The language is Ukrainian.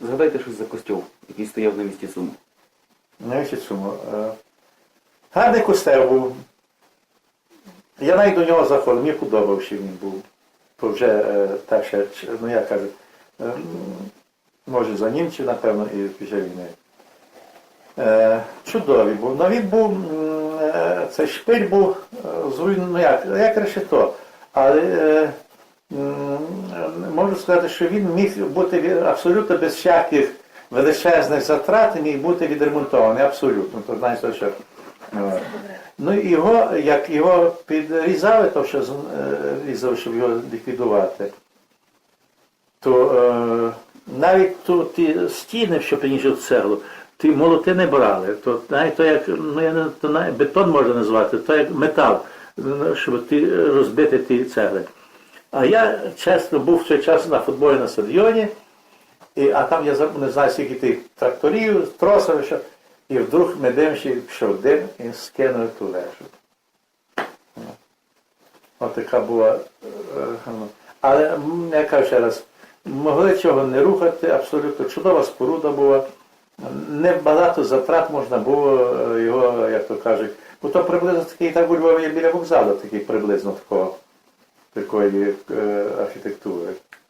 Згадайте щось за костьол, який стояв на місці Суму. Навіщо цьому? Е, Гарний костел був. Я навіть до нього заходив, мені подобався він був. То вже е, та ще, ну я кажу, е, може за німців, напевно, і після війни. Чудовий був. Він був, цей шпиль був зруйнований, ну як, як решето. Але можу сказати, що він міг бути абсолютно без всяких величезних затрат, і міг бути відремонтований абсолютно. То знаєте, що. е, Ну його, як його підрізали, то що е, щоб його ліквідувати, то е, навіть ту, ті стіни, що приніжуть цеглу, ті молоти не брали. То навіть то як ну я не то навіть бетон можна назвати, то як метал, ну, щоб ті розбити ті цегли. А я чесно був в той час на футболі на стадіоні, і, а там я не знаю, скільки тих тракторів, тросів, що, і вдруг ми дивимося, пішов дим і скинули ту вежу. Ось така була. е, ну. Але я кажу ще раз, могли цього не рухати, абсолютно чудова споруда була. Небагато затрат можна було е, його, як то кажуть, бо то приблизно такий, так у Львові біля вокзалу, такий приблизно такого, такої е, архітектури.